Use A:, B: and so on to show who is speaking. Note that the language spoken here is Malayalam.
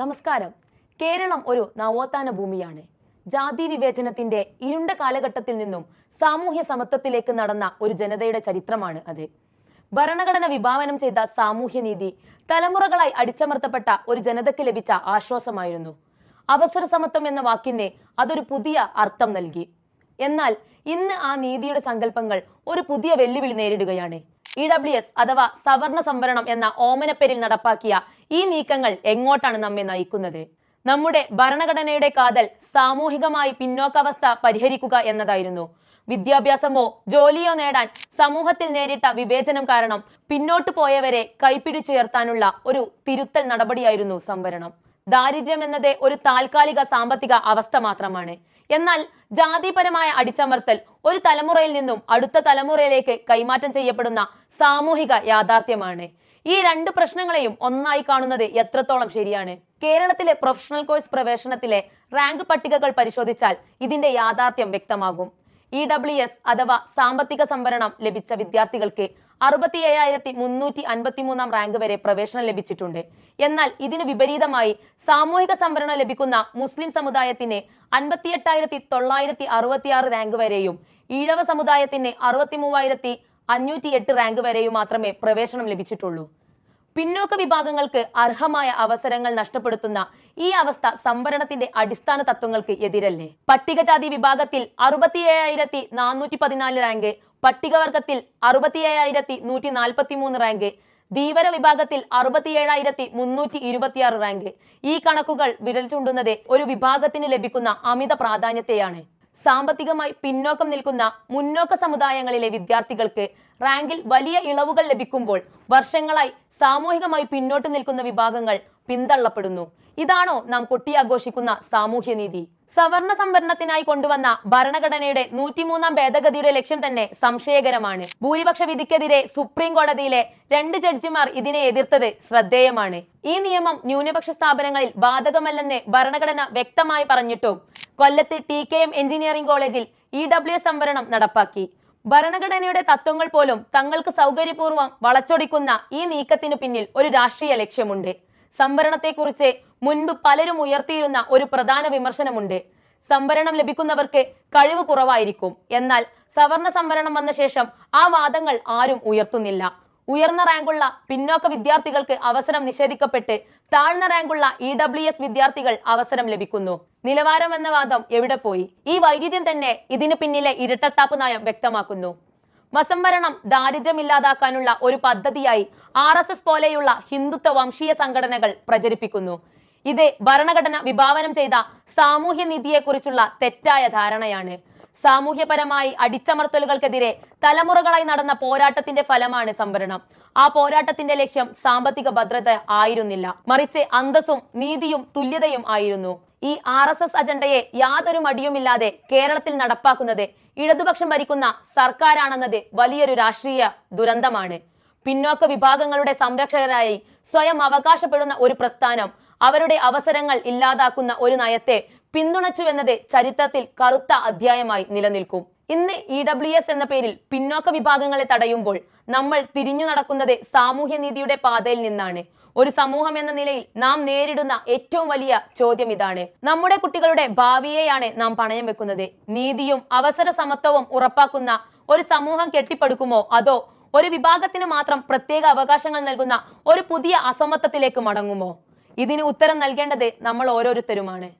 A: നമസ്കാരം. കേരളം ഒരു നവോത്ഥാന ഭൂമിയാണ്. ജാതി വിവേചനത്തിന്റെ ഇരുണ്ട കാലഘട്ടത്തിൽ നിന്നും സാമൂഹ്യ സമത്വത്തിലേക്ക് നടന്ന ഒരു ജനതയുടെ ചരിത്രമാണ് അത്. ഭരണഘടന വിഭാവനം ചെയ്ത സാമൂഹ്യനീതി തലമുറകളായി അടിച്ചമർത്തപ്പെട്ട ഒരു ജനതയ്ക്ക് ലഭിച്ച ആശ്വാസമായിരുന്നു. അവസര സമത്വം എന്ന വാക്കിന് അതൊരു പുതിയ അർത്ഥം നൽകി. എന്നാൽ ഇന്ന് ആ നീതിയുടെ സങ്കല്പങ്ങൾ ഒരു പുതിയ വെല്ലുവിളി നേരിടുകയാണ്. ഇ ഡബ്ല്യു എസ് അഥവാ സവർണ സംവരണം എന്ന ഓമനപ്പേരിൽ നടപ്പാക്കിയ ഈ നീക്കങ്ങൾ എങ്ങോട്ടാണ് നമ്മെ നയിക്കുന്നത്? നമ്മുടെ ഭരണഘടനയുടെ കാതൽ സാമൂഹികമായി പിന്നോക്കാവസ്ഥ പരിഹരിക്കുക എന്നതായിരുന്നു. വിദ്യാഭ്യാസമോ ജോലിയോ നേടാൻ സമൂഹത്തിൽ നേരിട്ട വിവേചനം കാരണം പിന്നോട്ടു പോയവരെ കൈപ്പിടിച്ചുയർത്താനുള്ള ഒരു തിരുത്തൽ നടപടിയായിരുന്നു സംവരണം. ദാരിദ്ര്യം എന്നത് ഒരു താൽക്കാലിക സാമ്പത്തിക അവസ്ഥ മാത്രമാണ്. എന്നാൽ ജാതിപരമായ അടിച്ചമർത്തൽ ഒരു തലമുറയിൽ നിന്നും അടുത്ത തലമുറയിലേക്ക് കൈമാറ്റം ചെയ്യപ്പെടുന്ന സാമൂഹിക യാഥാർത്ഥ്യമാണ്. ഈ രണ്ട് പ്രശ്നങ്ങളെയും ഒന്നായി കാണുന്നത് എത്രത്തോളം ശരിയാണ്? കേരളത്തിലെ പ്രൊഫഷണൽ കോഴ്സ് പ്രവേശനത്തിലെ റാങ്ക് പട്ടികകൾ പരിശോധിച്ചാൽ ഇതിന്റെ യാഥാർത്ഥ്യം വ്യക്തമാകും. ഇ ഡബ്ല്യു എസ് അഥവാ സാമ്പത്തിക സംവരണം ലഭിച്ച വിദ്യാർത്ഥികൾക്ക് അറുപത്തി ഏഴായിരത്തി മുന്നൂറ്റി അൻപത്തി മൂന്നാം റാങ്ക് വരെ പ്രവേശനം ലഭിച്ചിട്ടുണ്ട്. എന്നാൽ ഇതിനു വിപരീതമായി സാമൂഹിക സംവരണം ലഭിക്കുന്ന മുസ്ലിം സമുദായത്തിന് അൻപത്തി എട്ടായിരത്തി തൊള്ളായിരത്തി അറുപത്തിയാറ് റാങ്ക് വരെയും ഈഴവ സമുദായത്തിന് അറുപത്തി മൂവായിരത്തി അഞ്ഞൂറ്റി എട്ട് റാങ്ക് വരെയും മാത്രമേ പ്രവേശനം ലഭിച്ചിട്ടുള്ളൂ. പിന്നോക്ക വിഭാഗങ്ങൾക്ക് അർഹമായ അവസരങ്ങൾ നഷ്ടപ്പെടുത്തുന്ന ഈ അവസ്ഥ സംവരണത്തിന്റെ അടിസ്ഥാന തത്വങ്ങൾക്ക് എതിരല്ലേ? പട്ടികജാതി വിഭാഗത്തിൽ അറുപത്തിയേഴായിരത്തി നാനൂറ്റി പതിനാല് റാങ്ക് പട്ടികവർഗത്തിൽ അറുപത്തിയേഴായിരത്തി നൂറ്റി നാൽപ്പത്തി മൂന്ന് റാങ്ക് ധീവര വിഭാഗത്തിൽ അറുപത്തിയേഴായിരത്തി മുന്നൂറ്റി ഇരുപത്തിയാറ് റാങ്ക് ഈ കണക്കുകൾ വിരൽ ചൂണ്ടുന്നത് ഒരു വിഭാഗത്തിന് ലഭിക്കുന്ന അമിത പ്രാധാന്യത്തെയാണ്. സാമ്പത്തികമായി പിന്നോക്കം നിൽക്കുന്ന മുന്നോക്ക സമുദായങ്ങളിലെ വിദ്യാർത്ഥികൾക്ക് റാങ്കിൽ വലിയ ഇളവുകൾ ലഭിക്കുമ്പോൾ വർഷങ്ങളായി സാമൂഹികമായി പിന്നോട്ട് നിൽക്കുന്ന വിഭാഗങ്ങൾ പിന്തള്ളപ്പെടുന്നു. ഇതാണോ നാം കൊട്ടിയാഘോഷിക്കുന്ന സാമൂഹ്യനീതി സവർണ സംവരണത്തിനായി കൊണ്ടുവന്ന ഭരണഘടനയുടെ നൂറ്റിമൂന്നാം ഭേദഗതിയുടെ ലക്ഷ്യം തന്നെ സംശയകരമാണ്. ഭൂരിപക്ഷ വിധിക്കെതിരെ സുപ്രീം കോടതിയിലെ രണ്ട് ജഡ്ജിമാർ ഇതിനെ എതിർത്തത് ശ്രദ്ധേയമാണ്. ഈ നിയമം ന്യൂനപക്ഷ സ്ഥാപനങ്ങളിൽ ബാധകമല്ലെന്ന് ഭരണഘടന വ്യക്തമായി പറഞ്ഞിട്ടും കൊല്ലത്ത് ടി കെ എം എഞ്ചിനീയറിംഗ് കോളേജിൽ ഇ ഡബ്ല്യു സംവരണം നടപ്പാക്കി. ഭരണഘടനയുടെ തത്വങ്ങൾ പോലും തങ്ങൾക്ക് സൗകര്യപൂർവം വളച്ചൊടിക്കുന്ന ഈ നീക്കത്തിനു പിന്നിൽ ഒരു രാഷ്ട്രീയ ലക്ഷ്യമുണ്ട്. സംവരണത്തെക്കുറിച്ച് മുൻപ് പലരും ഉയർത്തിയിരുന്ന ഒരു പ്രധാന വിമർശനമുണ്ട്. സംവരണം ലഭിക്കുന്നവർക്ക് കഴിവ് കുറവായിരിക്കും. എന്നാൽ സവർണ സംവരണം വന്ന ശേഷം ആ വാദങ്ങൾ ആരും ഉയർത്തുന്നില്ല. ഉയർന്ന റാങ്കുള്ള പിന്നോക്ക വിദ്യാർത്ഥികൾക്ക് അവസരം നിഷേധിക്കപ്പെട്ട് താഴ്ന്ന റാങ്കുള്ള ഇ ഡബ്ല്യു എസ് വിദ്യാർത്ഥികൾ അവസരം ലഭിക്കുന്നു. നിലവാരം എന്ന വാദം എവിടെ പോയി? ഈ വൈരുദ്ധ്യം തന്നെ ഇതിനു പിന്നിലെ ഇരട്ടത്താപ്പ് നയം വ്യക്തമാക്കുന്നു. വസംവരണം ദാരിദ്ര്യമില്ലാതാക്കാനുള്ള ഒരു പദ്ധതിയായി ആർ എസ് എസ് പോലെയുള്ള ഹിന്ദുത്വ വംശീയ സംഘടനകൾ പ്രചരിപ്പിക്കുന്നു. ഇത് ഭരണഘടന വിഭാവനം ചെയ്ത സാമൂഹ്യ നീതിയെക്കുറിച്ചുള്ള തെറ്റായ ധാരണയാണ്. സാമൂഹ്യപരമായി അടിച്ചമർത്തലുകൾക്കെതിരെ തലമുറകളായി നടന്ന പോരാട്ടത്തിന്റെ ഫലമാണ് സംവരണം. ആ പോരാട്ടത്തിന്റെ ലക്ഷ്യം സാമ്പത്തിക ഭദ്രത ആയിരുന്നില്ല. മറിച്ച് അന്തസ്സും നീതിയും തുല്യതയും ആയിരുന്നു. ഈ ആർ എസ് എസ് അജണ്ടയെ യാതൊരു മടിയുമില്ലാതെ കേരളത്തിൽ നടപ്പാക്കുന്നത് ഇടതുപക്ഷം ഭരിക്കുന്ന സർക്കാരാണെന്നത് വലിയൊരു രാഷ്ട്രീയ ദുരന്തമാണ്. പിന്നോക്ക വിഭാഗങ്ങളുടെ സംരക്ഷകരായി സ്വയം അവകാശപ്പെടുന്ന ഒരു പ്രസ്ഥാനം അവരുടെ അവസരങ്ങൾ ഇല്ലാതാക്കുന്ന ഒരു നയത്തെ പിന്തുണച്ചുവെന്നത് ചരിത്രത്തിൽ കറുത്ത അധ്യായമായി നിലനിൽക്കും. ഇന്ന് ഇ ഡബ്ല്യു എസ് എന്ന പേരിൽ പിന്നോക്ക വിഭാഗങ്ങളെ തടയുമ്പോൾ നമ്മൾ തിരിഞ്ഞു നടക്കുന്നത് സാമൂഹ്യനീതിയുടെ പാതയിൽ നിന്നാണ്. ഒരു സമൂഹം എന്ന നിലയിൽ നാം നേരിടുന്ന ഏറ്റവും വലിയ ചോദ്യം ഇതാണ്. നമ്മുടെ കുട്ടികളുടെ ഭാവിയെയാണ് നാം പണയം വെക്കുന്നത്. നീതിയും അവസര സമത്വവും ഉറപ്പാക്കുന്ന ഒരു സമൂഹം കെട്ടിപ്പടുക്കുമോ? അതോ ഒരു വിഭാഗത്തിന് മാത്രം പ്രത്യേക അവകാശങ്ങൾ നൽകുന്ന ഒരു പുതിയ അസമത്വത്തിലേക്ക് മടങ്ങുമോ? ഇതിന് ഉത്തരം നൽകേണ്ടത് നമ്മൾ ഓരോരുത്തരുമാണ്.